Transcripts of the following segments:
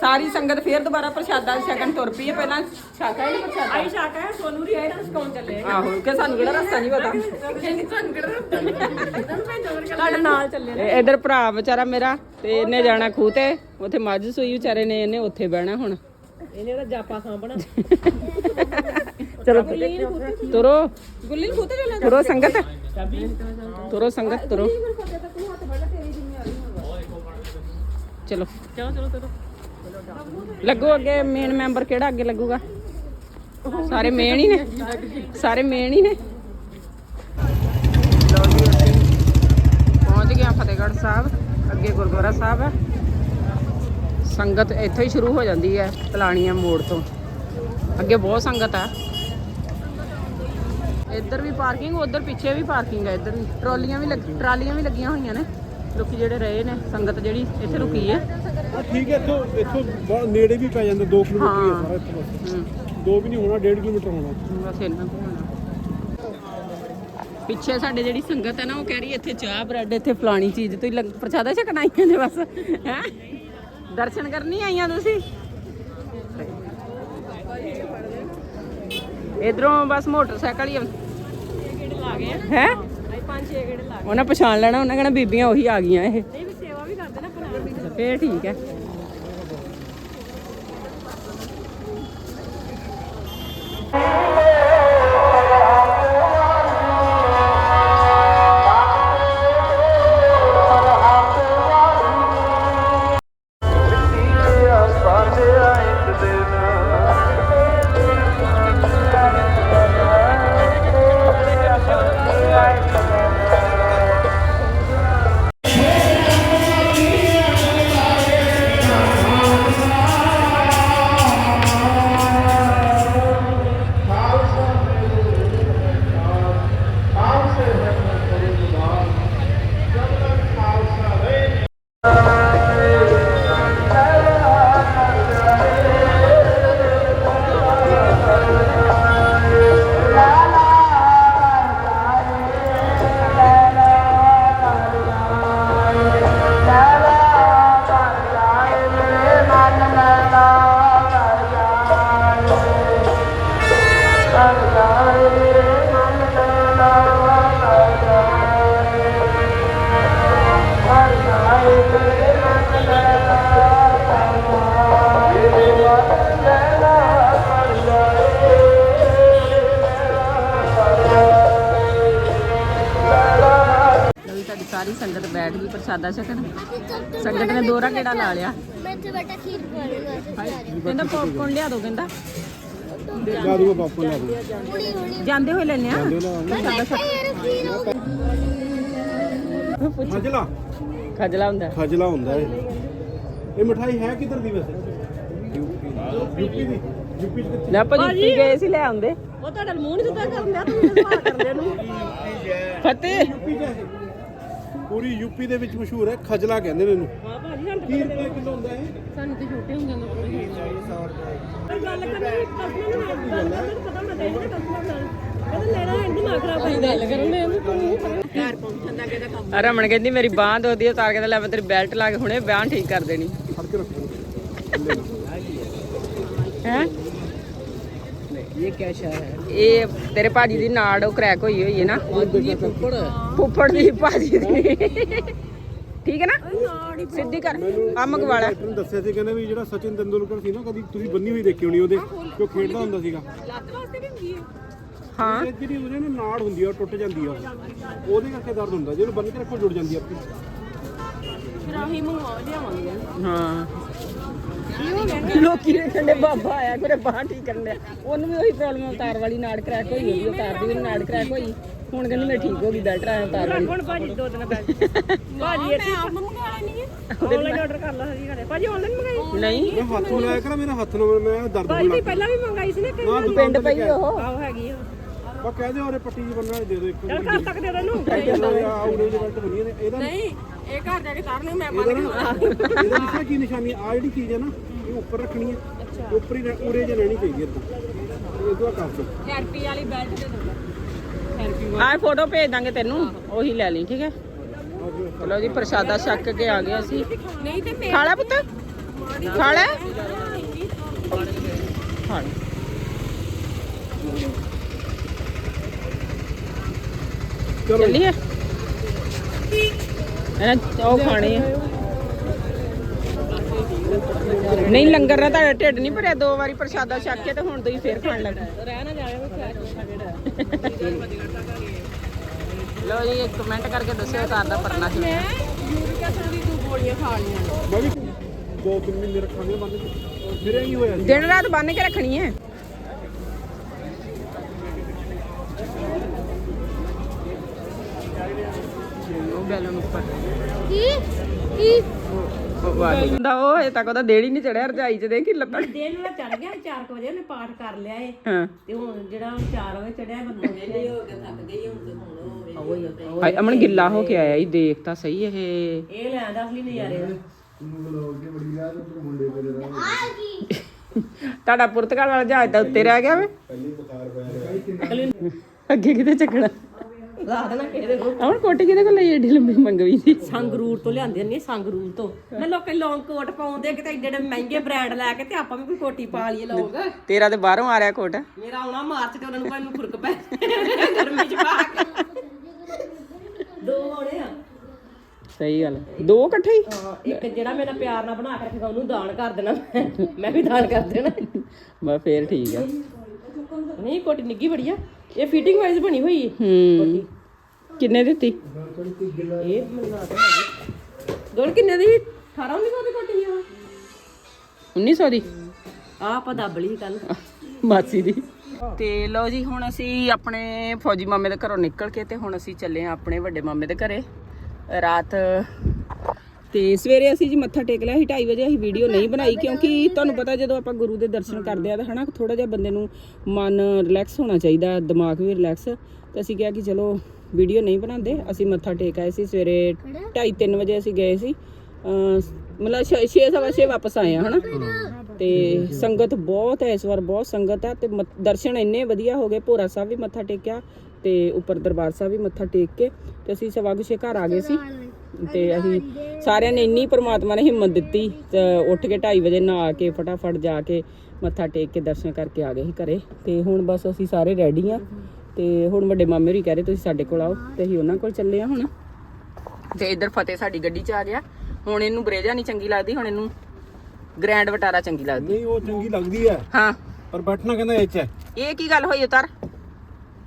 ਸਾਰੀ ਸੰਗਤ ਫੇਰ ਦੁਬਾਰਾ ਪ੍ਰਸ਼ਾਦਾ ਛਕਣ ਤੁਰ ਪਈ ਹੈ ਪਹਿਲਾਂ ਛਕਾ ਹੀ ਪ੍ਰਸ਼ਾਦਾ? ਆਈ ਸ਼ਾਕਾ ਹੈ ਸੋਨੂ ਦੀ ਇਹ ਸਕੌਣ ਚੱਲੇ ਆਹੋ ਕਿ ਸਾਨੂੰ ਕਿਹੜਾ ਰਸਤਾ ਨਹੀਂ ਪਤਾ? ਤੁਹਾਡੇ ਨਾਲ ਚੱਲੇ ਇਧਰ ਭਰਾ ਵਿਚਾਰਾ ਮੇਰਾ ਤੇ ਇਹਨੇ ਜਾਣਾ ਖੂਹ ਤੇ ਉੱਥੇ ਮੱਝ ਸੂਈ ਵਿਚਾਰੇ ਨੇ ਇਹਨੇ ਉੱਥੇ ਬਹਿਣਾ ਹੁਣ। ਇਹਨੇ ਤਾਂ ਜਾਪਾ ਸਾਂਭਣਾ। ਚਲੋ। ਤੁਰੋ। ਗੁੱਲੀ ਨੂੰ ਖੁੱਤੇ ਚੱਲੇ ਤੁਰੋ ਸੰਗਤ। ਤੁਰੋ ਸੰਗਤ ਤੁਰੋ। ਚਲੋ। ਚਲੋ ਚਲੋ ਚਲੋ ਲੱਗੋ ਅੱਗੇ ਮੇਨ ਮੈਂਬਰ ਕਿਹੜਾ ਅੱਗੇ ਲੱਗੂਗਾ? ਸਾਰੇ ਮੇਨ ਹੀ ਨੇ। ਸਾਰੇ ਮੇਨ ਹੀ ਨੇ। ਲਓ ਜੀ ਅਸੀਂ ਪਹੁੰਚ ਗਏ ਫਤਿਹਗੜ੍ਹ ਸਾਹਿਬ। ਅੱਗੇ ਗੁਰਦੁਆਰਾ ਸਾਹਿਬ ਹੈ। ਸੰਗਤ ਇੱਥੋਂ ਹੀ ਸ਼ੁਰੂ ਹੋ ਜਾਂਦੀ ਹੈ ਤਲਾਣੀਆਂ ਮੋੜ ਤੋਂ। ਅੱਗੇ ਬਹੁਤ ਸੰਗਤ ਹੈ। ਇੱਧਰ ਵੀ ਪਾਰਕਿੰਗ ਉੱਧਰ ਪਿੱਛੇ ਵੀ ਪਾਰਕਿੰਗ ਹੈ। ਇੱਧਰ ਵੀ ਟਰਾਲੀਆਂ ਵੀ ਲੱਗ, ਟਰਾਲੀਆਂ ਵੀ ਲੱਗੀਆਂ ਹੋਈਆਂ ਨੇ। ਲੋਕੀ ਜਿਹੜੇ ਰਹੇ ਨੇ ਸੰਗਤ ਜਿਹੜੀ ਇੱਥੇ ਰੁਕੀ ਹੈ। ਆ ਠੀਕ ਹੈ ਇੱਥੋਂ ਇੱਥੋਂ ਬਹੁਤ ਨੇੜੇ ਵੀ ਪੈ ਜਾਂਦਾ 2 ਕਿਲੋਮੀਟਰ ਹੀ ਹਾਂ। ਹੈ। ਸਾਰਾ ਇੱਥੇ ਬਸ। ਹੂੰ। 2 ਵੀ ਨਹੀਂ ਹੋਣਾ 1.5 ਕਿਲੋਮੀਟਰ ਹੋਣਾ। ਬਸ ਇੰਨਾ ਕੁ ਹੋਣਾ। ਪਿੱਛੇ ਸਾਡੇ ਜਿਹੜੀ ਸੰਗਤ ਹੈ ਨਾ ਉਹ ਕਹਿ ਰਹੀ ਇੱਥੇ ਚਾਹ ਬ੍ਰੈਡ ਇੱਥੇ ਫਲਾਣੀ ਚੀਜ਼ ਤੁਸੀਂ ਲੰਗ- ਪ੍ਰਸ਼ਾਦਾ ਛਕਣ ਆਈਆਂ ਜੇ ਬਸ। ਹੈ? ਦਰਸ਼ਨ ਕਰਨ ਨਹੀਂ ਆਈਆਂ ਤੁਸੀਂ? ਇਧਰੋਂ ਬਸ ਮੋਟਰਸਾਈਕਲ ਹੀ ਗਏ ਹੈ? ਆਈ ਪੰਜ ਛੇ ਗੇੜੇ ਲਾ ਉਹਨਾਂ ਪਛਾਣ ਲੈਣਾ ਉਹਨਾਂ ਕਹਿਣਾ ਬੀਬੀਆਂ ਉਹੀ ਆ ਗਈਆਂ ਇਹ। ਨਹੀਂ ਵੀ ਸੇਵਾ ਵੀ ਕਰਦੇ ਨਾ ਆਪਣਾ ਫੇਰ ਠੀਕ ਹੈ। ਪ੍ਰਸ਼ਾਦਾ ਛਕਣ ਸੰਗਤ ਨੇ ਦੋਹਰਾ ਕਿਹੜਾ ਲਾ ਲਿਆ? ਮੈਂ ਤੇ ਬੇਟਾ ਖੀਰ ਵਾਸਤੇ ਕਹਿੰਦਾ ਪੌਪਕੌਰਨ ਲਿਆ ਦੋ ਕਹਿੰਦਾ। ਲਾ ਦੂਗਾ ਪਾਪਾ ਲਾ ਦੂਗਾ। ਹੁਣੀ ਹੁਣੀ। ਜਾਂਦੇ ਹੋਏ ਲੈਣੇ ਆ? ਬੈਠਾ ਖੀਰ ਹੋ ਖਜਲਾ। ਖਜਲਾ ਹੁੰਦਾ। ਖਜਲਾ ਹੁੰਦਾ ਇਹ। ਇਹ ਮਠਾਈ ਹੈ ਕਿੱਧਰ ਦੀ ਵੈਸੇ? ਯੂਪੀ ਦੀ। ਯੂਪੀ ਚ ਲੈ ਆਪਾਂ ਯੂਪੀ ਗਏ ਸੀ ਲੈ ਆਉਂਦੇ। ਉਹ ਤੁਹਾਡਾ ਮੂੰਹ ਨਹੀਂ ਸਿੱਧਾ ਕਰਨ ਦਿਆ ਤੁਸੀਂ ਸਵਾਲ ਕਰਦੇ ਨੂੰ। ਫਤਿਹ। ਯੂਪੀ ਚ? ਪੂਰੀ ਯੂਪੀ ਦੇ ਵਿੱਚ ਮਸ਼ਹੂਰ ਹੈ ਖਜਲਾ ਕਹਿੰਦੇ ਨੇ ਇਹਨੂੰ। ਹਾਂ ਭਾਜੀ ਸਾਨੂੰ ਕੀ ਰੁਪਏ ਕਿਲੋ ਹੁੰਦਾ ਇਹ? ਸਾਨੂੰ ਤੇ ਛੋਟੇ ਹੁੰਦੇ। ਨੇ ਕੋਈ ਗੱਲ ਕਰਨੀ ਕਸਮ ਨੂੰ ਗੱਲ ਕਰਨੀ ਪਤਾ ਮੈਂ ਦੇ ਦੇ ਕਸਮ ਨਾਲ। ਕਹਿੰਦਾ ਲੈਣਾ ਹੈ ਦਿਮਾਗ ਖਰਾਬ ਕਰ ਗੱਲ ਕਰਨ ਨੇ ਇਹਨੂੰ ਤੂੰ ਘਰ ਪਹੁੰਚਣ ਦਾ ਕਿਹਦਾ ਕੰਮ ਰਮਣ ਕਹਿੰਦੀ ਮੇਰੀ ਬਾਂਹ ਦੋਦੀ ਉਤਾਰ ਕੇ ਲੈ ਮੈਂ ਤੇਰੀ ਬੈਲਟ ਲਾ ਕੇ ਹੁਣੇ ਬਾਂਹ ਠੀਕ ਕਰ ਦੇਣੀ। ਫੜ ਕੇ ਰੱਖੋ। ਹੈ? ਇਹ ਕੀ ਸ਼ਹਿਰ ਹੈ? ਇਹ ਤੇਰੇ ਭਾਜੀ ਦੀ ਨਾੜ ਉਹ ਕ੍ਰੈਕ ਹੋਈ ਹੋਈ ਹੈ ਨਾ। ਫੁੱਫੜ ਫੁੱਫੜ ਦੀ ਭਾਜੀ ਦੀ। ਠੀਕ ਹੈ ਨਾ? ਸਿੱਧੀ ਕਰ ਆ ਮੰਗਵਾਲਾ ਡਾਕਟਰ ਨੇ ਦੱਸਿਆ ਸੀ ਕਹਿੰਦੇ ਵੀ ਜਿਹੜਾ ਸਚਿਨ ਤੰਦੂਲਕਰ ਸੀ ਨਾ ਕਦੀ ਤੁਸੀਂ ਬੰਨੀ ਹੋਈ ਦੇਖੀ ਹੋਣੀ ਉਹਦੇ ਜੋ ਖੇਡਦਾ ਹੁੰਦਾ ਸੀਗਾ। ਲੱਤ ਵਾਸਤੇ ਵੀ ਹੁੰਦੀ ਹੈ ਜਿਹੜੀ ਉਹਦੇ ਨਾਲ ਨਾੜ ਹੁੰਦੀ ਆ ਉਹ ਟੁੱਟ ਜਾਂਦੀ ਆ ਉਹ। ਉਹਦੇ ਕਰਕੇ ਦਰਦ ਹੁੰਦਾ ਜਿਹਨੂੰ ਬੰਨ ਕੇ ਰੱਖੋ ਜੁੜ ਜਾਂਦੀ ਆ ਆਪੇ। ਫਿਰ ਆਹੀ ਮੰਗਵਾ ਲਿਆਵਾਂਗੇ ਹਾਂ। ਲੋਕੀ ਨੇ ਕਹਿੰਦੇ ਬਾਬਾ ਆਇਆ ਕੋਰੇ ਬਾਹ ਠੀਕ ਕਰਨ ਲਿਆ ਉਹਨੂੰ ਵੀ ਉਹੀ ਪ੍ਰੋਬਲਮ ਉਤਾਰ ਵਾਲੀ ਨਾੜ ਕ੍ਰੈਕ ਹੋਈ ਉਹਦੀ ਉਤਾਰ ਦੀ ਵੀ ਨਾੜ ਕ੍ਰੈਕ ਹੋਈ। ਹੁਣ ਕਹਿੰਦੀ ਮੈਂ ਠੀਕ ਹੋ ਗਈ ਬੈਲਟ ਆਇਆ ਉਤਾਰ ਵਾਲੀ ਹੁਣ ਭਾਜੀ ਦੋ ਦਿਨ ਬੈਠ ਭਾਜੀ ਇਹ ਆਪ ਮੰਗਵਾ ਲੈਣੀ ਹੈ ਆਨਲਾਈਨ ਆਰਡਰ ਕਰ ਲਾ ਹਰੀ ਘਰੇ। ਭਾਜੀ ਆਨਲਾਈਨ ਮੰਗਾਈ? ਨਹੀਂ। ਮੈਂ ਹੱਥ ਨੂੰ ਲਾਇਆ ਕਰਾਂ ਮੇਰਾ ਹੱਥ ਨੂੰ ਮੈਂ ਦਰਦ ਭਾਜੀ ਹੋਣ ਲੱਗ ਪਹਿਲਾਂ ਵੀ ਮੰਗਾਈ ਸੀ ਨਾ ਪਿੰਡ ਪਈ ਉਹ। ਆਓ ਹੈਗੀ ਬਾ ਕਹਿ ਦਿਓ ਪੱਟੀ ਜੀ ਬੰਨਣਾ ਦੇ ਦਿਓ ਇੱਕ ਚਲ ਘਰ ਤੱਕ ਦੇ ਦੇ ਨੂੰ ਆ ਉਹਦੇ ਦੇ ਬੈਲਟ ਬਣੀ ਨੇ ਇਹਦਾ ਨਹੀਂ ਇਹ ਘਰ ਜਾ ਕੇ ਤਾਰਨੇ ਮੈਂ ਇਹਦਾ ਨਾ ਇਹਦਾ ਕੀ ਨਿਸ਼ਾਨੀ ਆ ਜਿਹੜੀ ਚੀਜ਼ ਹੈ ਨਾ ਇਹ ਉੱਪਰ ਰੱਖਣੀ ਹੈ। ਉੱਪਰ ਹੀ ਉਰੇ ਜੇ ਲੈਣੀ ਚਾਹੀਦੀ ਹੈ ਇਦਾਂ ਇਹ ਦੁਆ ਕਰ ਥੈਰੇਪੀ ਵਾਲੀ ਬੈਲਟ ਦੇ ਦੋ ਥੈਰੇਪੀ ਆਹ ਫੋਟੋ ਭੇਜ ਦਾਂਗੇ ਤੈਨੂੰ। ਉਹੀ ਲੈ ਲਈ ਠੀਕ ਹੈ? ਚਲੋ ਜੀ ਪ੍ਰਸ਼ਾਦਾ ਛੱਕ ਕੇ ਆ ਗਏ ਅਸੀਂ। ਨਹੀਂ ਤੇ ਖਾ ਲੈ ਪੁੱਤ? ਖਾ ਲੈ ਖਾ ਲੈ ਚੱਲੀਏ। ਇਹਨਾਂ ਉਹ ਖਾਣੇ ਆ। ਨਹੀਂ ਲੰਗਰ ਨਾਲ ਤੁਹਾਡਾ ਢਿੱਡ ਨਹੀਂ ਭਰਿਆ ਦੋ ਵਾਰੀ ਪ੍ਰਸ਼ਾਦਾ ਛਕ ਕੇ ਤੇ ਹੁਣ ਤੁਸੀਂ ਫੇਰ ਖਾਣ ਲੱਗ ਰਹਿ ਨਾ ਜਾਇਓ ਲੋ ਜੀ ਕਮੈਂਟ ਕਰਕੇ ਦੱਸਿਓ ਘਰ ਦਾ ਪਰਨਾ ਕਿਵੇਂ ਆ। ਮੈਂ ਵੀ ਦੋ ਤਿੰਨ ਮਹੀਨੇ ਰੱਖਾਂਗੇ ਬੰਦ ਮੇਰੇ ਕੀ ਹੋਇਆ। ਸੀ ਦਿਨ ਰਾਤ ਬੰਨ ਕੇ ਰੱਖਣੀ ਹੈ। ਬੈਲਨ ਉੱਪਰ। ਕੀ? ਕੀ? ਦਾ ਉਹ ਹਜੇ ਤੱਕ ਉਹਦਾ ਦੇੜ ਹੀ ਨਹੀਂ ਚੜਿਆ ਰਜਾਈ ਚ ਦੇਖੀ ਲੱਤਾਂ ਦਿਨ ਵਾਲਾ ਚੜ ਗਿਆ 4 ਵਜੇ ਉਹਨੇ ਪਾਠ ਕਰ ਲਿਆ ਏ। ਹਾਂ। ਤੇ ਹੁਣ ਜਿਹੜਾ 4 ਵਜੇ ਚੜਿਆ ਬੰਦਾ ਨਹੀਂ ਹੋ ਗਿਆ ਥੱਕ ਗਈ ਹੁਣ ਤੇ ਹੁਣ ਹੋਵੇ ਹਾਏ ਅਮਨ ਗਿੱਲਾ ਹੋ ਕੇ ਆਇਆ ਹੀ ਦੇਖ ਤਾਂ ਸਹੀ ਇਹ। ਇਹ ਲੈਂਦਾ ਅਸਲੀ ਨਜ਼ਾਰੇ ਤੁਹਾਡਾ ਪੁਰਤਗਾਲ ਵਾਲਾ ਜਹਾਜ਼ ਤਾਂ ਉੱਤੇ ਰਹਿ ਗਿਆ ਵੇ। ਅੱਗੇ ਕਿਤੇ ਚੱਕਣਾ। ਰਾਤ ਨਾ ਕਿਹਦੇ ਕੋਲ। ਅਮਨ ਕੋਟੀ ਕਿਹਦੇ ਕੋਲ ਲਈ ਏਡੀ ਲੰਬੀ ਮੰਗਵੀ ਸੀ? ਸੰਗਰੂਰ ਤੋਂ ਲਿਆਂਦੇ ਨੇ ਸੰਗਰੂਰ ਤੋਂ। ਮੈਂ ਲੋਕਾਂ ਲੌਂਗ ਕੋਟ ਪਾਉਂਦੇ ਕਿਤੇ ਏਡੇ ਏਡੇ ਮਹਿੰਗੇ ਬ੍ਰਾਂਡ ਲੈ ਕੇ ਤੇ ਆਪਾਂ ਵੀ ਕੋਈ ਕੋਟੀ ਪਾ ਲਈਏ ਲੋਕ। ਤੇਰਾ ਤੇ ਬਾਹਰੋਂ ਆ ਰਿਹਾ ਕੋਟ? ਮੇਰਾ ਆਉਣਾ ਮਾਰਚ ਤੇ ਉਹਨਾਂ ਨੂੰ ਭਾਈ ਨੂੰ ਫੁਰਕ ਪੈ ਗਰਮੀ ਚ ਪਾ ਕੇ। ਦੋ ਹੋਣੇ ਆ। ਸਹੀ ਗੱਲ ਦੋ ਇਕੱਠੇ ਹੀ? ਇੱਕ ਜਿਹੜਾ ਮੇਰਾ ਪਿਆਰ ਨਾਲ ਬਣਾ ਕੇ ਰੱਖੇਗਾ ਉਹਨੂੰ ਦਾਨ ਕਰ ਦੇਣਾ ਮੈਂ। ਮੈਂ ਵੀ ਦਾਨ ਕਰ ਦੇਣਾ। ਬਸ ਫੇਰ ਠੀਕ ਆ। ਨਹੀਂ ਕੋਟੀ ਨਿੱਗੀ ਬੜੀ ਆ। ਇਹ ਫਿਟਿੰਗ ਵਾਈਜ਼ ਬਣੀ ਹੋਈ। ਹੈ। ਹੂੰ ਕਿੰਨੇ ਦਿੱਤੀ? ਇਹ ਹੈਗੀ। ਗੋਲ ਕਿੰਨੇ ਦੀ? 18 1900 ਦੀ ਕੋਟੀ ਆ। 1900 ਦੀ? ਆ ਆਪਾਂ ਦੱਬ ਲਈ ਕੱਲ ਮਾਸੀ ਦੀ। ਤੇ ਲਓ ਜੀ ਹੁਣ ਅਸੀਂ ਆਪਣੇ ਫੌਜੀ ਮਾਮੇ ਦੇ ਘਰੋਂ ਨਿਕਲ ਕੇ ਤੇ ਹੁਣ ਅਸੀਂ ਚੱਲੇ ਆ ਆਪਣੇ ਵੱਡੇ ਮਾਮੇ ਦੇ ਘਰੇ। ਰਾਤ ਤੇ ਸਵੇਰੇ ਅਸੀਂ ਜੀ ਮੱਥਾ ਟੇਕ ਲਿਆ ਸੀ 2:30 ਵਜੇ ਅਸੀਂ ਵੀਡੀਓ ਨਹੀਂ ਬਣਾਈ ਕਿਉਂਕਿ ਤੁਹਾਨੂੰ ਪਤਾ ਜਦੋਂ ਆਪਾਂ ਗੁਰੂ ਦੇ ਦਰਸ਼ਨ ਕਰਦੇ ਆ ਤਾਂ ਹਨਾ ਥੋੜਾ ਜਿਹਾ ਬੰਦੇ ਨੂੰ ਮਨ ਰਿਲੈਕਸ ਹੋਣਾ ਚਾਹੀਦਾ ਦਿਮਾਗ ਵੀ ਰਿਲੈਕਸ ਤੇ ਅਸੀਂ ਕਿਹਾ ਕਿ ਚਲੋ ਵੀਡੀਓ ਨਹੀਂ ਬਣਾਉਂਦੇ। ਅਸੀਂ ਮੱਥਾ ਟੇਕ ਆਏ ਸੀ ਸਵੇਰੇ 2:30 3 ਵਜੇ ਅਸੀਂ ਗਏ ਸੀ। ਮਤਲਬ 6 ਸਵਾ 6 ਵਾਪਸ ਆਏ ਆ ਹਨਾ? ਤੇ ਸੰਗਤ ਬਹੁਤ ਹੈ ਇਸ ਵਾਰ ਬਹੁਤ ਸੰਗਤ ਹੈ ਤੇ ਦਰਸ਼ਨ ਇੰਨੇ ਵਧੀਆ ਹੋ ਗਏ। ਭੋਰਾ ਸਾਹਿਬ ਵੀ ਮੱਥਾ ਟੇਕਿਆ ਤੇ ਉੱਪਰ ਦਰਬਾਰ ਸਾਹਿਬ ਵੀ ਮੱਥਾ ਟੇਕ ਕੇ ਤੇ ਅਸੀਂ ਸਵਾ ਕੁ ਛੇ ਘਰ ਆ ਗਏ ਸੀ। ਤੇ ਅਸੀਂ ਸਾਰਿਆਂ ਨੇ ਇੰਨੀ ਪ੍ਰਮਾਤਮਾ ਨੇ ਹਿੰਮਤ ਦਿੱਤੀ ਤੇ ਉੱਠ ਕੇ 2:30 ਵਜੇ ਨਹਾ ਕੇ ਫਟਾਫਟ ਜਾ ਕੇ ਮੱਥਾ ਟੇਕ ਕੇ ਦਰਸ਼ਨ ਕਰਕੇ ਆ ਗਏ ਸੀ ਘਰੇ। ਤੇ ਹੁਣ ਬਸ ਅਸੀਂ ਸਾਰੇ ਰੈਡੀ ਆ। ਤੇ ਹੁਣ ਵੱਡੇ ਮਾਮੇ ਹੋਰੀ ਕਹਿ ਰਹੇ ਤੁਸੀਂ ਸਾਡੇ ਕੋਲ ਆਓ। ਤੇ ਅਸੀਂ ਉਹਨਾਂ ਕੋਲ ਚੱਲੇ ਆ ਹੁਣ। ਤੇ ਇੱਧਰ ਫਤਿਹ ਸਾਡੀ ਗੱਡੀ 'ਚ ਆ ਗਿਆ। ਹੁਣ ਇਹਨੂੰ ਬਰੇਜਾ ਨਹੀਂ ਚੰਗੀ ਲੱਗਦੀ ਹੁਣ ਇਹਨੂੰ ਗ੍ਰੈਂਡ ਵਟਾਰਾ ਚੰਗੀ ਲੱਗਦੀ। ਨਹੀਂ ਉਹ ਚੰਗੀ ਲੱਗਦੀ ਹੈ। ਹਾਂ। ਪਰ ਬੈਠਣਾ ਕਹਿੰਦਾ ਇਹ ਚ ਹੈ? ਇਹ ਕੀ ਗੱਲ ਹੋਈ ਉਤਰ?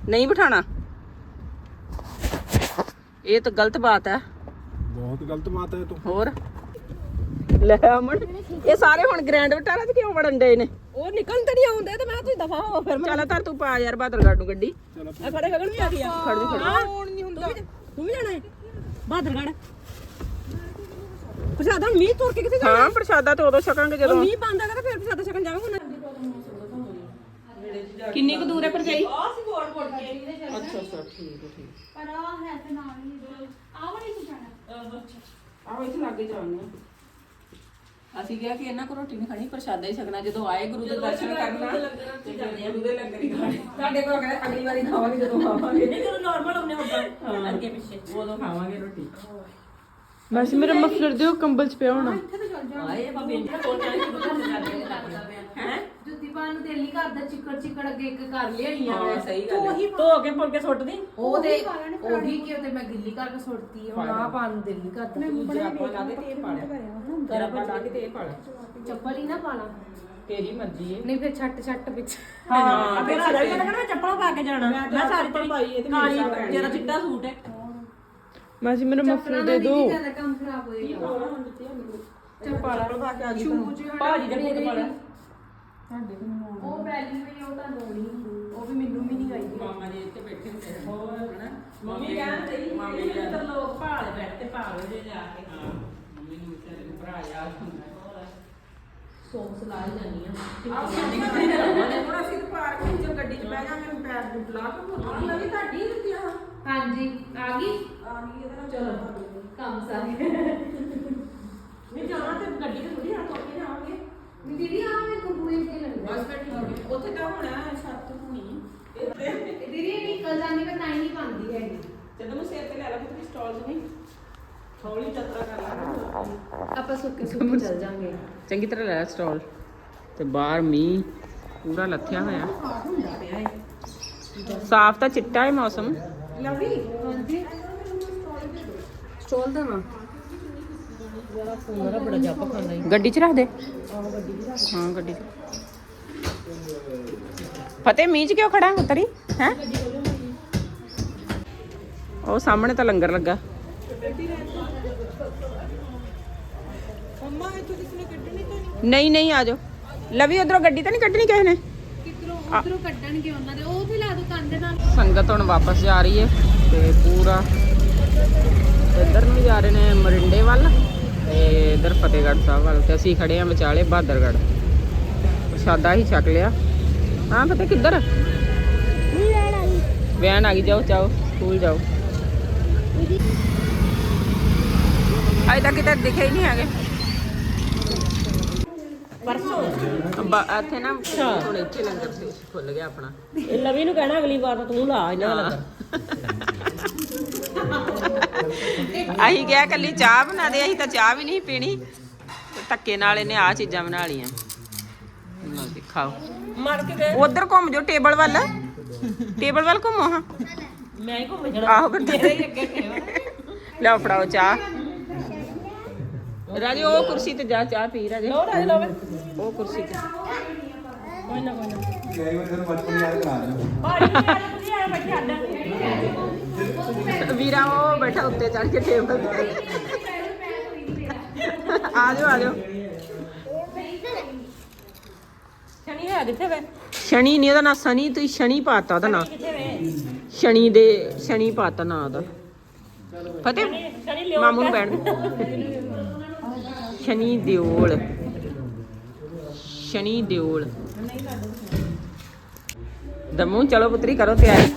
ਨਹੀਂ ਬਿਠਾਣਾ ਇਹ ਤਾਂ ਗਲਤ ਬਾਤ ਹੈ। ਬਹੁਤ ਗਲਤ ਬਾਤ ਹੈ ਤੂੰ। ਹੋਰ? ਲੈ ਅਮਨ ਇਹ ਸਾਰੇ ਹੁਣ ਗ੍ਰੈਂਡ ਵਟਾਰਾ ਚ ਕਿਉਂ ਵੜਨ ਦੇ ਨੇ? ਉਹ ਨਿਕਲਣ ਤੇ ਨਹੀਂ ਆਉਂਦੇ ਤੇ ਮੈਂ ਤੁਸੀਂ ਦਫਾ ਹੋ ਫਿਰ ਚੱਲ ਧਰ ਤੂੰ ਪਾ ਯਾਰ ਬਾਦਰਗੜ ਨੂੰ ਗੱਡੀ। ਆ ਖੜੇ ਖਗਣ ਵੀ ਆ ਗਿਆ ਖੜ ਜਾ ਖੜ ਜਾ। ਹੁਣ ਨਹੀਂ ਹੁੰਦਾ। ਤੂੰ ਵੀ ਜਾਣਾ ਹੈ ਬਹਾਦਰਗੜ ਪ੍ਰਸ਼ਾਦਾ ਹੁਣ ਮੀਂਹ ਤੁਰ ਕੇ ਕਿੱਥੇ ਜਾਣਾ? ਹਾਂ ਪ੍ਰਸ਼ਾਦਾ ਤੇ ਉਦੋਂ ਛਕਾਂਗੇ ਜਦੋਂ। ਮੀਂਹ ਬੰਦ ਹੈਗਾ ਤਾਂ ਫਿਰ ਪ੍ਰਸ਼ਾਦਾ ਛਕਣ ਜਾਵਾਂਗੇ ਹੁਣ। ਕਿੰਨੀ ਕੁ ਦੂਰ ਹੈ ਆ ਸੀ ਕੇ ਅੱਛਾ ਅੱਛਾ ਠੀਕ ਹੈ ਠੀਕ ਪਰ ਆ ਹੈ ਤੇ ਨਾਲ ਹੀ ਆ ਵਾਲੀ ਕੁ ਜਾਣਾ। ਆਓ ਇੱਥੇ ਲੱਗੇ ਜਾਣੇ। ਅਸੀਂ ਕਿਹਾ ਕਿ ਇਹਨਾਂ ਕੋ ਰੋਟੀ ਨਹੀਂ ਖਾਣੀ ਪ੍ਰਸ਼ਾਦਾ ਹੀ ਛਕਣਾ। ਜਦੋਂ ਆਏ ਗੁਰੂ ਦੇ ਦਰਸ਼ਨ ਕਰਨਾ ਤੇ ਫਿਰ ਗੁਰੂ ਦੇ ਲੰਗਰ ਹੀ ਖਾਣੇ। ਸਾਡੇ ਕੋਲ ਕਹਿੰਦੇ ਅਗਲੀ ਵਾਰੀ ਖਾਵਾਂਗੇ ਜਦੋਂ ਆਵਾਂਗੇ ਨਹੀਂ ਜਦੋਂ ਨਾਰਮਲ ਹੁੰਨੇ ਹੁੰਦਾ ਅੱਗੇ ਪਿੱਛੇ। ਉਦੋਂ ਖਾਵਾਂਗੇ ਰੋਟੀ। ਬਸ ਮੇਰਾ ਮਫਲਰ ਦਿਓ ਕੰਬਲ ਚ ਪਿਆ ਹੋਣਾ। ਜੀ ਜਾਂਦੇ ਹੈ। ਜੁੱਤੀ ਪਾਉਣ ਨੂੰ ਦਿਲ ਨਹੀਂ ਕਰਦਾ ਚਿੱਕੜ ਚਿੱਕੜ ਅੱਗੇ ਇੱਕ ਕਰ ਲਿਆਈਆਂ ਹਾਂ ਸਹੀ ਗੱਲ ਹੈ। ਧੋ ਕੇ ਪੁੱਲ ਕੇ ਸੁੱਟ ਦੀ ਉਹ ਤੇ ਉਹੀ ਕਿ ਤੇ ਮੈਂ ਗਿੱਲੀ ਕਰਕੇ ਸੁੱਟਤੀ ਹੁਣ ਆ ਪਾਉਣ ਨੂੰ ਦਿਲ ਨਹੀਂ ਕਰਦਾ। ਜਰਾਬਾਂ ਲਾ ਕੇ ਤੇ ਇਹ ਪਾ ਲਿਆ ਜਰਾਬਾਂ ਲਾ ਕੇ ਤੇ ਇਹ ਪਾ ਲਿਆ ਚੱਪਲ ਹੀ ਨਾ ਪਾਣਾ ਤੇਰੀ ਮਰਜ਼ੀ ਹੈ। ਨਹੀਂ ਫਿਰ ਛੱਟ ਛੱਟ ਵਿੱਚ। ਹਾਂ ਫਿਰ ਆ ਕਹਿੰਦਾ ਮੈਂ ਚੱਪਲਾਂ ਪਾ ਕੇ ਜਾਣਾ। ਮੈਂ ਸਾਰੀ ਤੇਰੀ ਪਾਈ ਹੈ ਤੇ ਕਾਲੀ ਤੇਰਾ ਚਿੱਟਾ ਸੂਟ ਹੈ। ਮਾਸੀ ਮੇਰਾ ਮਫਲਰ ਦੇ ਦਿਓ। ਜ਼ਿਆਦਾ ਕੰਮ ਖਰਾਬ ਹੋਏਗਾ। ਚੱਪਲ ਪਾ ਕੇ ਆ ਗਈ ਭਾਜੀ ਦੇ ਬੂਟ ਵਾਲਾ ਉਹ ਬੈਲੀ ਵੀ ਉਹ ਤਾਂ ਲੋੜੀ ਉਹ ਵੀ ਮੈਨੂੰ ਵੀ ਨਹੀਂ ਆਈ। ਮਾਮਾ ਜੀ ਇੱਥੇ ਬੈਠੇ ਹੁੰਦੇ ਨੇ ਹੋਰ? ਹਨਾ? ਮੰਮੀ ਕਹਿੰਦੇ ਸੀ ਮਾਮੇ ਜੀ ਕਿ ਲੋਕ ਭਾਲੇ ਬੈਠ ਤੇ ਭਾਲੇ ਜੇ ਜਾ ਕੇ। ਹਾਂ ਮੰਮੀ ਨੂੰ ਵਿਚਾਰੇ ਨੂੰ ਭਰਾ ਯਾਦ ਹੁੰਦਾ। ਲਾ ਹੀ ਜਾਨੀ ਆ। ਆਹ ਸਾਡੀ ਗੱਡੀ ਦੇ ਰਵਾਨੇ ਥੋੜਾ ਸੀ ਪਾਰਕਿੰਗ ਚ ਗੱਡੀ ਚ ਬਹਿ ਜਾ ਮੈਨੂੰ ਪੈਰ ਬੁੱਟ ਲਾ ਕੇ ਹੋਰ ਨਵੀਂ ਤੁਹਾਡੀ ਦਿੱਤੀ ਆ। ਹਾਂਜੀ ਆ ਗਈ? ਆ ਗਈ ਇਹਦੇ ਨਾਲ ਚਲੋ ਕੰਮ ਸਾਰੇ। ਨਹੀਂ ਜਾਣਾ ਤੇ ਗੱਡੀ ਤੇ ਥੋੜੀ ਆ ਤੋਂ ਕੇ ਜਾਵਾਂਗੇ। ਦੀਦੀ ਆ ਮੇਰੇ ਕੋਲ ਬੂਏ ਤੇ ਲੱਗਦਾ ਬਸ ਬੈਠੀ ਹੋਣੀ ਉੱਥੇ ਤਾਂ ਹੋਣਾ ਛੱਤ ਹੋਣੀ। ਦੀਦੀ ਇਹ ਨਿਕਲ ਜਾਂਦੀ ਪਰ ਨਹੀਂ ਨਹੀਂ ਪਾਉਂਦੀ ਹੈਗੀ। ਜਦੋਂ ਮੈਂ ਸਿਰ ਤੇ ਲੈ ਲਾ ਫਿਰ ਸਟਾਲ ਨਹੀਂ ਆਪਾਂ ਸੁੱਕੇ ਸੁੱਕੇ ਚੱਲ ਜਾਾਂਗੇ। ਚੰਗੀ ਤਰ੍ਹਾਂ ਲੈ ਸਟਾਲ ਤੇ ਬਾਹਰ ਮੀਂਹ ਪੂਰਾ ਲੱਥਿਆ ਹੋਇਆ। ਸਾਫ਼ ਤਾਂ ਚਿੱਟਾ ਹੈ ਮੌਸਮ। ਹਾਂਜੀ। ਸਟੋਲ ਦਾ ਨਾ ਬੜਾ ਸੁੰਦਰ ਬੜਾ ਜੱਪ ਖਾਂਦਾ ਹੀ ਗੱਡੀ 'ਚ ਰੱਖ ਦੇ। ਹਾਂ ਗੱਡੀ 'ਚ। ਫਤਿਹ ਮੀਂਹ 'ਚ ਕਿਉਂ ਖੜਾ ਉਤਰੀ ਹੈ? ਉਹ ਸਾਹਮਣੇ ਤਾਂ ਲੰਗਰ ਲੱਗਾ। ਨਹੀਂ ਨਹੀਂ, ਆ ਜਾਓ। ਲਵੀ, ਉਧਰੋਂ ਗੱਡੀ ਤਾਂ ਨਹੀਂ ਕੱਢਣੀ ਕਿਸੇ ਨੇ? ਉਧਰੋਂ ਕੱਢਣਗੇ ਉਹਨਾਂ ਦੇ ਉਹ ਵੀ ਲਾ ਦੋ ਕੰਨ ਨਾਲ ਸੰਗਤ ਹੁਣ ਵਾਪਸ ਜਾ ਰਹੀ ਹੈ ਤੇ ਪੂਰਾ ਇੱਧਰ ਨੂੰ ਜਾ ਰਹੇ ਨੇ ਮਰਿੰਡੇ ਵੱਲ ਤੇ ਇੱਧਰ ਫਤਿਹਗੜ੍ਹ ਸਾਹਿਬ ਵੱਲ ਤੇ ਅਸੀਂ ਖੜੇ ਆ ਵਿਚਾਲੇ ਬਹਾਦਰਗੜ੍ਹ ਪ੍ਰਸ਼ਾਦਾ ਹੀ ਛਕ ਲਿਆ। ਹਾਂ ਫਤਿਹ ਕਿੱਧਰ? ਵੈਨ ਆ ਗਈ ਜਾਓ ਜਾਓ ਸਕੂਲ ਜਾਓ। ਅਜੇ ਤੱਕ ਕਿਤੇ ਦਿਖੇ ਹੀ ਨਹੀਂ ਹੈਗੇ। ਪਰਸੋਂ? ਇੱਥੇ ਨਾ ਹੁਣ ਇੱਥੇ ਲੰਗਰ ਸੀ ਖੁੱਲ ਗਿਆ ਆਪਣਾ। ਇਹ ਲਵੀ ਨੂੰ ਕਹਿਣਾ ਅਗਲੀ ਵਾਰ ਤਾਂ ਤੂੰ ਲਾ ਇਹਨਾਂ ਦਾ ਅਸੀਂ ਕਿਹਾ ਕੱਲੀ ਚਾਹ ਬਣਾ ਦੇ ਅਸੀਂ ਤਾਂ ਚਾਹ ਵੀ ਨਹੀਂ ਪੀਣੀ। ਧੱਕੇ ਨਾਲ ਇਹਨੇ ਆ ਚੀਜ਼ਾਂ ਬਣਾ ਲੀਆਂ ਖਾਓ। ਮਾਰ ਕੇ ਗਏ। ਉਧਰ ਘੁੰਮ ਜਾਓ ਟੇਬਲ ਵੱਲ। ਟੇਬਲ ਵੱਲ ਘੁੰਮੋ ਹਾਂ। ਮੈਂ ਹੀ ਘੁੰਮ ਜਾਣਾ। ਆਹੋ ਤੇਰੇ ਹੀ ਅੱਗੇ ਲਿਆਓ ਫੜਾਓ ਚਾਹ। ਰਾਜੇ ਉਹ ਕੁਰਸੀ ਤੇ ਜਾ ਚਾਹ ਪੀ ਰਾਜੇ। ਲੋ ਰਾਜ ਲਵੇ ਉਹ ਕੁਰਸੀ ਤੇ। ਕੋਈ ਨਾ ਕੋਈ ਨਾ। ਗਏ ਬਚਪਨ ਯਾਦ ਕਰਾ ਦਿਓ ਵੀਰਾ ਉਹ ਬੈਠਾ ਉੱਤੇ ਚੜ ਕੇ ਟੇਬਲ ਤੇ। ਆ ਜਾਓ ਆ ਜਾਓ। ਸ਼ਨੀ ਹੈ ਕਿੱਥੇ ਵੇ? ਸ਼ਨੀ ਨਹੀਂ ਉਹਦਾ ਨਾਂ ਸਨੀ ਤੁਸੀਂ ਸ਼ਨੀ ਪਾਤਾ ਉਹਦਾ ਨਾਂ। ਕਿੱਥੇ ਵੇ? ਸ਼ਨੀ ਦੇ ਸ਼ਨੀ ਪਾਤਾ ਨਾਂ ਉਹਦਾ। ਫਤਿਹ ਸ਼ਨੀ ਲਿਓ ਮਾਮੂ ਨੂੰ ਬੈਠ। ਸ਼ਨੀ ਦਿਓਲ। ਸ਼ਨੀ ਦਿਓਲ। ਦਮੂ ਚਲੋ ਪੁੱਤਰੀ ਕਰੋ ਤਿਆਰੀ।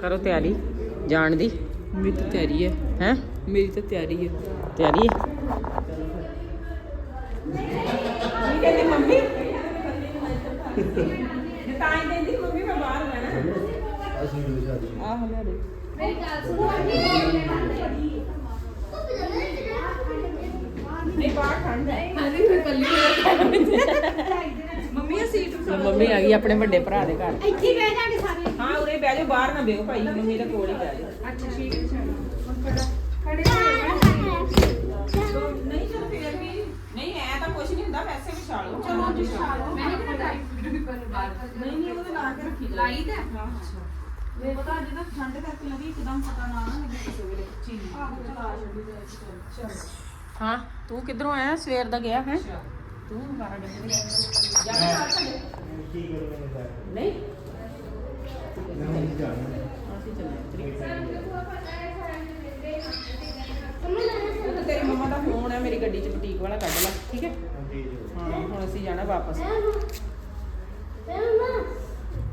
ਕਰੋ ਤਿਆਰੀ। ਜਾਣ ਦੀ। ਮੇਰੀ ਤਾਂ ਤਿਆਰੀ ਹੈ। ਹੈ? ਮੇਰੀ ਤਾਂ ਤਿਆਰੀ ਹੈ। ਤਿਆਰੀ ਹੈ? ਤਾਂ ਹੀ ਕਹਿੰਦੀ ਮੰਮੀ ਮੈਂ ਬਾਹਰ ਜਾਣਾ ਅਸੀਂ ਵੀ ਸ਼ਾਦੀ ਆਹ ਲੈ ਦੇ ਨਹੀਂ ਬਾਹਰ ਠੰਡ ਹੈ ਹਾਂਜੀ ਮੈਂ ਕੱਲੀ ਮੰਮੀ ਆ ਗਈ ਆਪਣੇ ਵੱਡੇ ਭਰਾ ਦੇ ਘਰ। ਇੱਥੇ ਬਹਿ ਜਾਗੇ ਸਾਰੇ। ਹਾਂ ਉਰੇ ਬਹਿ ਜਾਓ ਬਾਹਰ ਨਾ ਬਿਓ ਭਾਈ ਮੰਮੀ ਦੇ ਕੋਲ ਹੀ ਬਹਿ ਜਾਓ। ਅੱਛਾ ਠੀਕ ਹੈ ਨਹੀਂ ਚਲ ਫੇਰ ਵੀ। ਨਹੀਂ ਐ ਤਾਂ ਕੁਝ ਨਹੀਂ ਹੁੰਦਾ ਵੈਸੇ ਛਾਲ ਲਓ ਚਲੋ ਜੀ ਛਾਲ ਮੈਂ ਨਹੀਂ ਪਤਾ ਨਹੀਂ ਨਹੀਂ ਉਹਦੇ ਲਾ ਕੇ ਰੱਖੀ ਜਾ ਲਾਈ ਤੇ ਵੇ ਪਤਾ ਜਦੋਂ ਠੰਡ ਕਰਕੇ ਲੱਗੀ ਇੱਕਦਮ ਪਤਾ ਨਾ ਨਾ ਲੱਗੇ ਕਿਸੇ ਵੇਲੇ ਚੀਨੀ। ਹਾਂ ਤੂੰ। ਕਿੱਧਰੋਂ ਆਇਆ? ਸਵੇਰ ਦਾ ਗਿਆ ਹੈ? ਤੂੰ 12 ਵਜੇ ਦੇ ਜਾਣਾ ਘਰ ਸਾਡੇ ਨਹੀਂ। ਅਸੀਂ ਚੱਲੇ ਉਹ ਤੇਰੀ ਮੰਮਾ ਦਾ ਫੋਨ ਹੈ ਮੇਰੀ ਗੱਡੀ 'ਚ ਬੁਟੀਕ ਵਾਲਾ ਕੱਢ ਲੈ ਠੀਕ ਹਾਂ? ਹੁਣ ਅਸੀਂ ਜਾਣਾ ਵਾਪਸ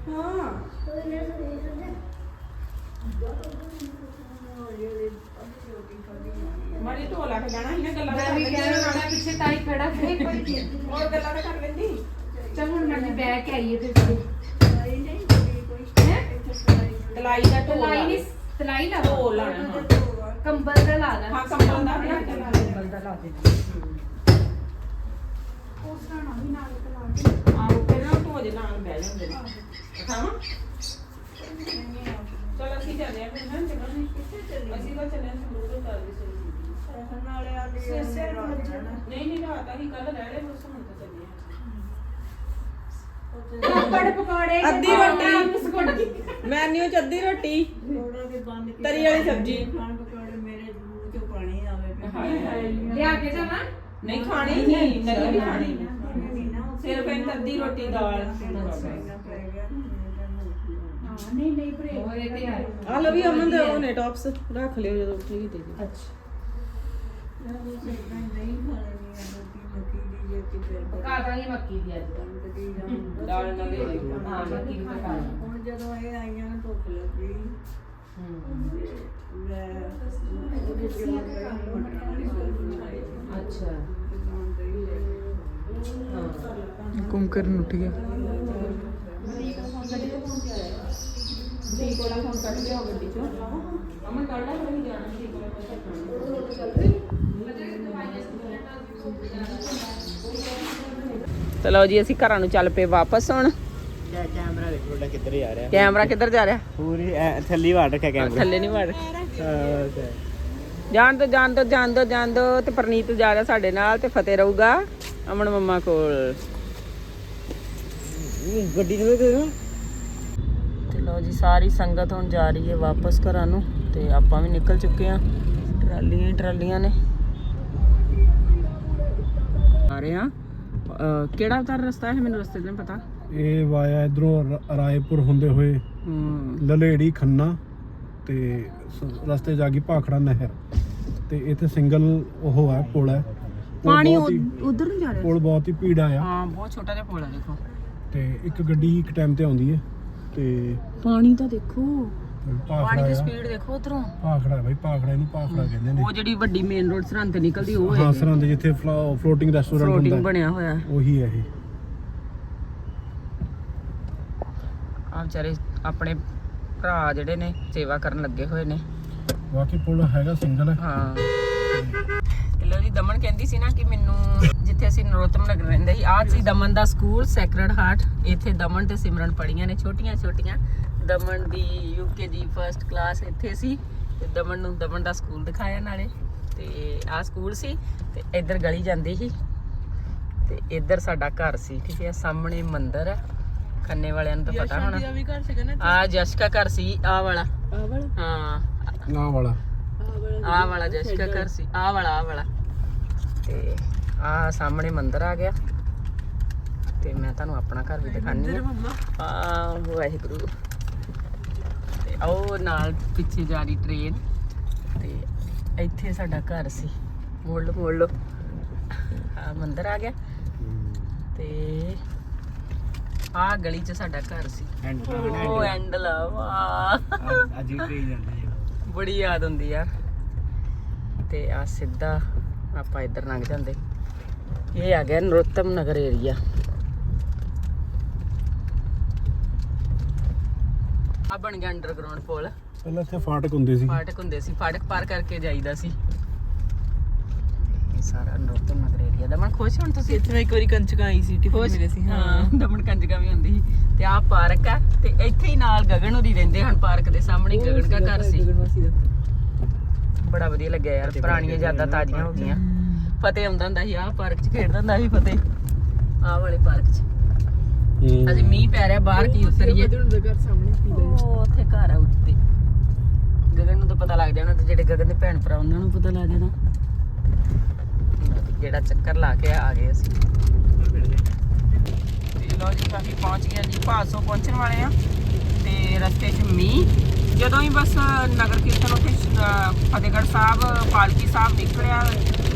ਹਾਂ ਮਾਰੀ ਢੋਲਾ ਕੇ ਜਾਣਾ ਸੀ ਨਾ ਗੱਲਾਂ ਮੈਂ ਵੀ ਕਹਿ ਰਿਹਾ ਪਿੱਛੇ ਤਾਈ ਖੜਾ ਹੈ ਹੋਰ ਗੱਲਾਂ ਤਾਂ ਕਰ ਲੈਂਦੀ ਚਲ ਹੁਣ ਮੈਂ ਬਹਿ ਕੇ ਆਈਏ ਤੇ ਹੈ ਤਲਾਈ ਦਾ ਢੋਲਾ ਤਲਾਈ ਨਹੀਂ ਤਲਾਈ ਲਾ ਢੋਲ ਲਾਣਾ ਹਾਂ ਕੰਬਲ ਦਾ ਲਾ ਲਾ ਹਾਂ ਕੰਬਲ ਦਾ ਬਣਾ ਕੇ ਲਾ ਦੇ। ਆਹੋ ਫਿਰ ਨਾ ਢੋਜ ਨਾਲ ਬਹਿ ਜਾਂਦੇ ਨੇ ਖਾਵਾਂ ਚਲ ਅਸੀਂ ਚੱਲੇ ਆ ਫਿਰ ਨਾ ਜਗ੍ਹਾ ਨਹੀਂ ਅਸੀਂ ਤਾਂ ਚੱਲੇ ਆ ਸੰਗਰੂਰ ਕਰ ਦੀ ਨਹੀਂ ਨਹੀਂ ਰਾਤ ਅਸੀਂ ਕੱਲ ਰਹਿ ਲਏ ਬਸ ਹੁਣ ਤਾਂ ਚੱਲੇ ਆ। ਪੜ ਪਕੌੜੇ ਅੱਧੀ ਰੋਟੀ। ਮੈਨੂ ਚ ਅੱਧੀ ਰੋਟੀ। ਤਰੀ ਵਾਲੀ ਸਬਜ਼ੀ। ਹਾਏ ਹਾਏ। ਲਿਆ ਕੇ ਜਾਵਾਂ? ਨਹੀਂ ਖਾਣੀ ਨਹੀਂ ਨਹੀਂ ਵੀ ਖਾਣੀ ਸਿਰਫ ਇੱਕ ਅੱਧੀ ਰੋਟੀ ਦਾਲ। ਨਹੀਂ ਨਹੀਂ ਭਰੇ ਹੋਰ ਇਹ ਤੇ ਹੈ। ਆ ਲੋ ਵੀ ਅਮਨ ਦੇ ਉਹ ਨੇ ਟੌਪਸ ਰੱਖ ਲਿਓ ਜਦੋਂ ਉੱਠੇਗੀ ਤੇ ਅੱਛਾ। ਪਕਾ ਦਾਂਗੇ ਮੱਕੀ ਦੀ ਅੱਜ। ਦਾਲ ਨਾਲ ਦੇ ਦੇ ਹਾਂ ਮੱਕੀ ਦੀ ਪਕਾ ਹੁਣ ਜਦੋਂ ਇਹ ਆਈਆਂ ਨਾ ਧੁੱਪ ਲੱਗੀ। ਅੱਛਾ। ਦੁਕਾਨ ਤੇ ਹੀ। ਲੈ ਗਈ। ਕੁੰਕਰਨ ਉੱਠ ਗਿਆ। ਚਲੋ ਜੀ ਅਸੀਂ ਘਰਾਂ ਨੂੰ ਚੱਲ ਪਏ ਵਾਪਸ ਹੁਣ। ਕੈਮਰਾ ਦੇਖੋ ਤੁਹਾਡਾ ਕਿੱਧਰ ਜਾ ਰਿਹਾ? ਕੈਮਰਾ ਕਿੱਧਰ ਜਾ ਰਿਹਾ? ਪੂਰੀ ਥੱਲੀ ਵਾੜ ਰੱਖਿਆ ਕੈਮਰਾ। ਥੱਲੇ ਨਹੀਂ ਵੜ ਜਾਣ ਦੋ ਜਾਣ ਦੋ ਜਾਣ ਦੋ ਜਾਣ ਦੋ ਤੇ ਪ੍ਰਨੀਤ ਜਾ ਰਿਹਾ ਸਾਡੇ ਨਾਲ ਤੇ ਫਤਿਹ ਰਹੂਗਾ ਅਮਨ ਮੰਮਾ ਕੋਲ। ਗੱਡੀ ਨੂੰ ਦੇ ਤੇ ਲਓ ਜੀ ਸਾਰੀ ਸੰਗਤ ਹੁਣ ਜਾ ਰਹੀ ਹੈ ਵਾਪਸ ਘਰਾਂ ਨੂੰ ਤੇ ਆਪਾਂ ਵੀ ਨਿਕਲ ਚੁੱਕੇ ਆ ਟਰਾਲੀਆਂ ਹੀ ਟਰਾਲੀਆਂ ਨੇ। ਆ ਰਹੇ ਆ ਕਿਹੜਾ ਉਤਾਰ ਰਸਤਾ ਹੈ ਮੈਨੂੰ ਰਸਤੇ ਦਾ ਨਹੀਂ ਪਤਾ। ਇਹ ਵਾਇਆ ਇਧਰੋਂ ਰਾਏਪੁਰ ਹੁੰਦੇ ਹੋਏ ਲਲੇੜੀ ਖੰਨਾ ਤੇ ਰਸਤੇ ਜਾ ਗਈ ਭਾਖੜਾ ਨਹਿਰ ਤੇ ਇੱਥੇ ਸਿੰਗਲ ਉਹ ਹੈ ਪੁਲ ਹੈ। ਪਾਣੀ ਉਧਰ ਨੂੰ ਜਾ ਰਿਹਾ ਪੁਲ ਬਹੁਤ ਹੀ ਭੀੜਾ ਆ ਹਾਂ ਬਹੁਤ ਛੋਟਾ ਜਿਹਾ ਪੁਲ ਹੈ ਦੇਖੋ। ਤੇ ਇੱਕ ਗੱਡੀ ਇੱਕ ਟਾਈਮ ਤੇ ਆਉਂਦੀ ਹੈ ਤੇ ਪਾਣੀ ਤਾਂ ਦੇਖੋ। ਪਾਣੀ ਦੀ ਆ ਸਪੀਡ ਦੇਖੋ ਉਧਰੋਂ। ਭਾਖੜਾ ਬਾਈ ਭਾਖੜਾ ਇਹਨੂੰ ਭਾਖੜਾ ਕਹਿੰਦੇ ਨੇ। ਉਹ ਜਿਹੜੀ ਵੱਡੀ ਮੇਨ ਰੋਡ ਸਰਹੰਦ ਤੇ ਨਿਕਲਦੀ ਉਹ ਹਾਂ ਹੈ। ਸਰਹੰਦ ਜਿੱਥੇ ਫਲੋਟਿੰਗ ਰੈਸਟੋਰੈਂਟ ਫਲੋਟਿੰਗ ਬਣਿਆ ਹੋਇਆ। ਉਹੀ ਹੈ ਇਹ। ਆ ਵਿਚਾਰੇ ਆਪਣੇ ਭਰਾ ਜਿਹੜੇ ਨੇ ਸੇਵਾ ਕਰਨ ਲੱਗੇ ਹੋਏ ਨੇ। ਬਾਕੀ ਪੁਲ ਹੈਗਾ ਸਿੰਗਲ ਹੈ। ਤੇ ਲੋ ਜੀ ਦਮਨ ਕਹਿੰਦੀ ਸੀ ਨਾ ਕਿ ਮੈਨੂੰ ਜਿੱਥੇ ਅਸੀਂ ਨਰੋਤਮ ਨਗਰ ਰਹਿੰਦੇ ਸੀ ਆਹ ਸੀ ਦਮਨ ਦਾ ਸਕੂਲ ਸੈਕਰਡ ਹਾਰਟ ਇੱਥੇ ਦਮਨ ਤੇ ਸਿਮਰਨ ਪੜੀਆਂ ਨੇ ਛੋਟੀਆਂ ਛੋਟੀਆਂ। ਦਮਨ ਦੀ ਯੂਕੇਜੀ ਫਰਸਟ ਕਲਾਸ ਇੱਥੇ ਸੀ ਤੇ ਦਮਨ ਨੂੰ ਦਮਨ ਦਾ ਸਕੂਲ ਦਿਖਾਇਆ ਨਾਲੇ। ਤੇ ਆਹ ਸਕੂਲ ਸੀ ਤੇ ਇੱਧਰ ਗਲੀ ਜਾਂਦੀ ਸੀ। ਤੇ ਇੱਧਰ ਸਾਡਾ ਘਰ ਸੀ ਠੀਕ ਹੈ ਸਾਹਮਣੇ ਮੰਦਿਰ ਹੈ। ਖੰਨੇ ਵਾਲਿਆਂ ਨੂੰ ਤਾਂ ਪਤਾ ਹੋਣਾ। ਵੀ ਘਰ ਸੀਗਾ ਨਾ ਆ ਜਸ਼ਕਾ ਘਰ ਸੀ ਆਹ ਵਾਲਾ। ਆਹ ਵਾਲਾ? ਹਾਂ। ਆਹ ਵਾਲਾ। ਆਹ ਵਾਲਾ ਜਸ਼ਕਾ ਘਰ ਸੀ। ਆਹ ਵਾਲਾ ਆਹ ਵਾਲਾ। ਤੇ ਆਹ ਸਾਹਮਣੇ ਮੰਦਿਰ ਆ ਗਿਆ। ਤੇ ਮੈਂ ਤੁਹਾਨੂੰ ਆਪਣਾ ਘਰ ਵੀ ਦਿਖਾਣੀ ਆ। ਮੰਮਾ। ਆ ਵਾਹਿਗੁਰੂ। ਤੇ ਉਹ ਨਾਲ ਪਿੱਛੇ ਜਾ ਰਹੀ ਟ੍ਰੇਨ ਤੇ ਇੱਥੇ ਸਾਡਾ ਘਰ ਸੀ। ਮੋੜ ਲਓ ਆ ਮੰਦਿਰ ਆ ਗਿਆ। ਤੇ ਆ ਗਲੀ 'ਚ ਸਾਡਾ ਘਰ ਸੀ। ਉਹ ਐਂਡ ਲਵਾ ਅੱਜ ਵੀ ਟ੍ਰੇਨ ਜਾਂਦੀ ਹੈ ਬੜੀ ਯਾਦ ਹੁੰਦੀ ਯਾਰ ਤੇ ਆ ਸਿੱਧਾ ਆਪਾਂ ਇੱਧਰ ਲੰਘ ਜਾਂਦੇ। ਇਹ ਆ ਗਿਆ ਨਰੋਤਮ ਨਗਰ ਏਰੀਆ ਆ ਬਣ ਗਿਆ ਅੰਡਰਗਰਾਉਂਡ ਪੁਲ। ਪਹਿਲਾਂ ਇੱਥੇ ਫਾਟਕ ਹੁੰਦੇ ਸੀ। ਫਾਟਕ ਹੁੰਦੇ ਸੀ। ਫਾਟਕ ਪਾਰ ਕਰਕੇ ਜਾਈਦਾ ਸੀ। ਸਾਰਾ ਨਰੋਤਮ ਨਗਰ ਏਰੀਆ ਦਾ ਮਨ ਖੁਸ਼ ਹੁਣ ਤੁਸੀਂ? ਇੱਥੇ ਮੈਂ ਇੱਕ ਵਾਰੀ ਕੰਚਕਾ ਆਈ ਸੀ ਟਿਫਨ ਮਿਲੇ ਸੀ ਹਾਂ। ਦਮਨ ਕੰਜਕਾ ਵੀ ਹੁੰਦੀ ਸੀ। ਤੇ ਆ ਪਾਰਕ ਆ ਤੇ ਇੱਥੇ ਹੀ ਨਾਲ ਗਗਨ ਹੋਰੀ ਰਹਿੰਦੇ ਹਨ ਪਾਰਕ ਦੇ ਸਾਹਮਣੇ ਗਗਨ ਦਾ ਘਰ ਸੀ। ਬੜਾ ਵਧੀਆ ਲੱਗਿਆ ਯਾਰ ਪੁਰਾਣੀਆਂ ਯਾਦਾਂ ਤਾਜ਼ੀਆਂ ਹੋ ਗਈਆਂ। ਫਤਿਹ ਆਉਂਦਾ ਹੁੰਦਾ ਸੀ ਆਹ ਪਾਰਕ 'ਚ ਖੇਡਦਾ ਹੁੰਦਾ ਸੀ ਫਤਿਹ। ਆਹ ਵਾਲੇ ਪਾਰਕ 'ਚ। ਅਜੇ ਮੀਂਹ ਪੈ ਰਿਹਾ ਬਾਹਰ ਕੀ ਉਤਰੀਏ? ਉਹਦੇ ਦਾ ਘਰ ਸਾਹਮਣੇ ਪੀਦਾ ਉਹ ਉੱਥੇ ਘਰ ਆ ਉੱਤੇ। ਗਗਨ ਨੂੰ ਤਾਂ ਪਤਾ ਲੱਗ ਜਾਣਾ ਤੇ ਜਿਹੜੇ ਗਗਨ ਦੇ ਭੈਣ ਭਰਾ ਉਹਨਾਂ ਨੂੰ ਪਤਾ ਲੱਗ ਜਾਣਾ। ਜਿਹੜਾ ਚੱਕਰ ਲਾ ਕੇ ਆ ਗਏ ਅਸੀਂ। ਤੇ ਲੋ ਜੀ ਕਾਫੀ ਪਹੁੰਚ ਗਏ ਜੀ। ਭਾਸੋ ਪਹੁੰਚਣ ਵਾਲੇ ਆ ਤੇ ਰਸਤੇ 'ਚ ਮੀਂਹ। ਜਦੋਂ ਹੀ ਬਸ ਨਗਰ ਕੀਰਤਨ ਉੱਥੇ ਫਤਿਹਗੜ੍ਹ ਸਾਹਿਬ ਪਾਲਕੀ ਸਾਹਿਬ ਨਿਕਲਿਆ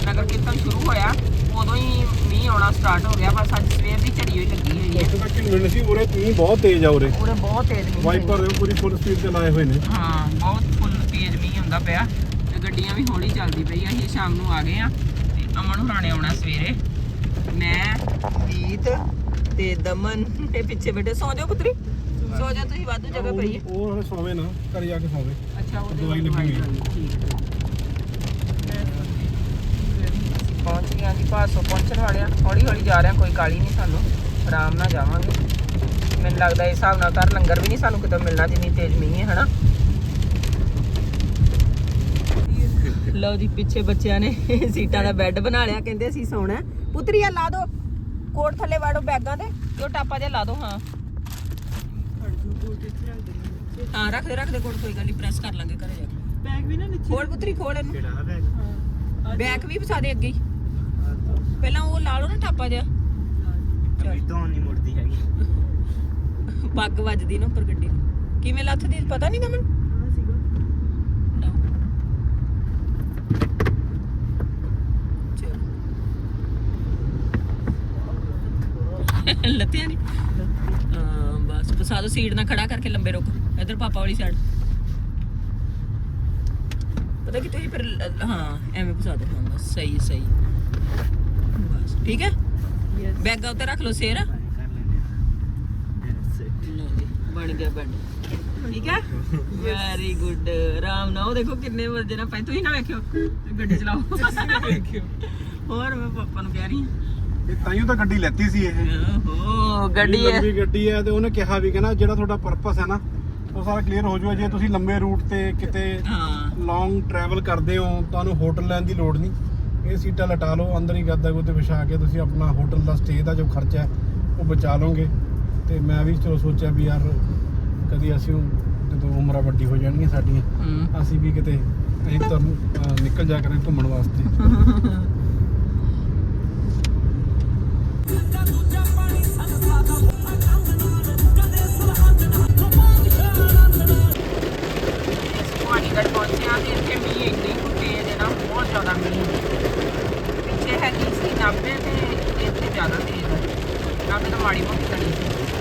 ਨਗਰ ਕੀਰਤਨ ਸ਼ੁਰੂ ਹੋਇਆ ਉਦੋਂ ਹੀ ਮੀਂਹ ਆਉਣਾ ਸਟਾਰਟ ਹੋ ਗਿਆ। ਬਸ ਅੱਜ ਸਵੇਰ ਦੀ ਝੜੀ ਹੋਈ ਲੱਗੀ ਹੋਈ ਹੈ ਉੱਥੇ ਤੱਕ ਮਿਲ ਸੀ ਉਰੇ ਮੀਂਹ ਬਹੁਤ ਤੇਜ਼ ਆ ਉਰੇ। ਪੂਰੇ ਬਹੁਤ ਤੇਜ਼ ਮੀਂਹ ਵਾਈਪਰ ਦੇ ਪੂਰੀ ਫੁੱਲ ਸਪੀਡ ਤੇ ਲਾਏ ਹੋਏ ਨੇ। ਹਾਂ ਬਹੁਤ ਫੁੱਲ ਤੇਜ਼ ਮੀਂਹ ਹੁੰਦਾ ਪਿਆ। ਤੇ ਗੱਡੀਆਂ ਵੀ ਹੌਲੀ ਚੱਲਦੀ ਪਈ ਆ। ਅਸੀਂ ਸ਼ਾਮ ਨੂੰ ਆ ਗਏ ਆ। ਅਮਨ ਹੁਣਾਂ ਨੇ ਆਉਣਾ ਸਵੇਰੇ। ਮੈਂ ਮੀਤ ਤੇ ਦਮਨ ਤੇ ਪਿੱਛੇ ਬੈਠੇ। ਸੌ ਜਾਓ ਪੁੱਤਰੀ। ਸੌ ਜਾ ਤੁਸੀਂ ਵਾਧੂ ਜਗ੍ਹਾ ਪਈ ਹੈ। ਉਹ ਹਲੇ ਸੌਵੇ ਨਾ ਘਰ ਜਾ ਕੇ ਸੌਵੇ। ਅੱਛਾ ਉਹ ਦਵਾਈ ਲੱਗੀ ਹੋਈ ਹੈ। ਪਹੁੰਚ ਗਿਆ ਜੀ ਭਾਸੋ ਪਹੁੰਚਣ ਵਾਲੇ ਆ ਹੌਲੀ ਹੌਲੀ ਜਾ ਰਹੇ ਆ ਕੋਈ ਕਾਲੀ ਨਹੀਂ ਸਾਨੂੰ। ਆਰਾਮ ਨਾਲ ਜਾਵਾਂਗੇ। ਮੈਨੂੰ ਲੱਗਦਾ ਇਸ ਹਿਸਾਬ ਨਾਲ ਤਾਂ ਲੰਗਰ ਵੀ ਨਹੀਂ ਸਾਨੂੰ ਕਿਤੇ ਮਿਲਣਾ ਜਿੰਨੀ ਤੇਜ਼ ਮੀਂਹ ਹੈ ਹਨਾ? ਲਓ ਜੀ ਪਿੱਛੇ ਬੱਚਿਆਂ ਨੇ ਸੀਟਾਂ ਦਾ ਬੈੱਡ ਬਣਾ ਲਿਆ ਕਹਿੰਦੇ ਅਸੀਂ ਸੌਣਾ ਹੈ। ਪੁੱਤਰੀ ਆ ਲਾ ਦੋ ਕੋਟ ਥੱਲੇ ਵਾੜੋ ਬੈਗਾਂ ਤੇ ਤੇ ਉਹ ਟਾਪਾ ਜਿਹਾ ਲਾ ਦੋ ਹਾਂ। ਹਾਂ ਰੱਖ ਦੇ ਰੱਖ ਦੇ ਕੋਟ ਕੋਈ ਗੱਲ ਨਹੀਂ ਪ੍ਰੈਸ ਕਰ ਲਾਂਗੇ ਘਰੇ ਜਾ ਕੇ। ਬੈਗ ਵੀ ਨਾ ਨੀਚੇ ਖੋਲ ਪੁੱਤਰੀ ਖੋਲ ਇਹਨੂੰ। ਬੈਗ? ਵੀ ਫਸਾ ਦੇ ਅੱਗੇ ਹੀ। ਪਹਿਲਾਂ ਉਹ ਲਾ ਲਓ ਨਾ ਟਾਪਾ ਜਿਹਾ। ਤੋਂ ਨਹੀਂ ਮੁੜਦੀ ਹੈਗੀ। ਪੱਗ ਵੱਜਦੀ ਨਾ ਉੱਪਰ ਗੱਡੀ ਨੂੰ। ਕਿਵੇਂ ਲੱਥਦੀ ਪਤਾ ਨਹੀਂ ਦਮਨ ਹਾਂ ਸੀਗਾ ਲੱਤਿਆ ਨਹੀਂ ਹਾਂ ਬਸ ਫਸਾ ਦੋ ਸੀਟ ਨਾਲ ਖੜਾ ਕਰਕੇ ਲੰਬੇ ਰੁਕ। ਇਧਰ ਪਾਪਾ ਵਾਲੀ ਸਾਈਡ ਪਤਾ ਕਿ ਤੁਸੀਂ ਫਿਰ ਹਾਂ ਐਵੇਂ ਫਸਾ ਦੋ। ਹਾਂ ਬਸ ਸਹੀ ਸਹੀ। ਬਸ ਠੀਕ ਹੈ? ਬੈਗ ਉੱਤੇ ਰੱਖ ਲਓ ਸੇਰ। ਬਣ ਗਿਆ ਬੈਡ ਠੀਕ ਹੈ? ਵੈਰੀ ਗੁੱਡ ਆਰਾਮ ਨਾਲ। ਉਹ ਦੇਖੋ ਕਿੰਨੇ ਵਜੇ ਨਾ ਪੈ ਤੁਸੀਂ ਨਾ ਵੇਖਿਓ। ਗੱਡੀ ਚਲਾਓ। ਹੋਰ ਮੈਂ ਪਾਪਾ ਨੂੰ ਕਹਿ ਰਹੀ ਇਹ ਤਾਈਓ ਤਾਂ ਗੱਡੀ ਲੈਤੀ ਸੀ ਇਹ। ਓਹੋ ਗੱਡੀ ਹੈ। ਲੰਬੀ ਗੱਡੀ ਹੈ ਤੇ ਉਹਨੇ ਕਿਹਾ ਵੀ ਕਹਿੰਦਾ ਜਿਹੜਾ ਤੁਹਾਡਾ ਪਰਪਸ ਹੈ ਨਾ ਉਹ ਸਾਰਾ ਕਲੀਅਰ ਹੋ ਜਾਊਗਾ। ਜੇ ਤੁਸੀਂ ਲੰਬੇ ਰੂਟ ਤੇ ਕਿਤੇ ਹਾਂ। ਲੌਂਗ ਟਰੈਵਲ ਕਰਦੇ ਹੋ ਤੁਹਾਨੂੰ ਹੋਟਲ ਲੈਣ ਦੀ ਲੋੜ ਨਹੀਂ। ਇਹ ਸੀਟਾਂ ਲਟਾ ਲਓ ਅੰਦਰ ਹੀ ਗੱਦਾ ਗੁੱਦੇ ਵਿਛਾ ਕੇ ਤੁਸੀਂ ਆਪਣਾ ਹੋਟਲ ਦਾ ਸਟੇ ਦਾ ਜੋ ਖਰਚਾ ਹੈ ਉਹ ਬਚਾ ਲਓਗੇ। ਤੇ ਮੈਂ ਵੀ ਚਲੋ ਸੋਚਿਆ ਵੀ ਯਾਰ ਕਦੀ ਅਸੀਂ ਜਦੋਂ ਉਮਰਾਂ ਵੱਡੀ ਹੋ ਜਾਣਗੀਆਂ ਸਾਡੀਆਂ ਅਸੀਂ ਵੀ ਕਿਤੇ ਅਸੀਂ ਤਾਂ ਨਿਕਲ ਜਾ ਕਰਾਂ ਘੁੰਮਣ ਵਾਸਤੇ। 90 ਤੇ ਇੱਥੇ ਜ਼ਿਆਦਾ ਤੇਜ਼ ਹੈ 90 ਤਾਂ ਮਾੜੀ ਮੋਟੀ ਕਣੀ ਸੀ।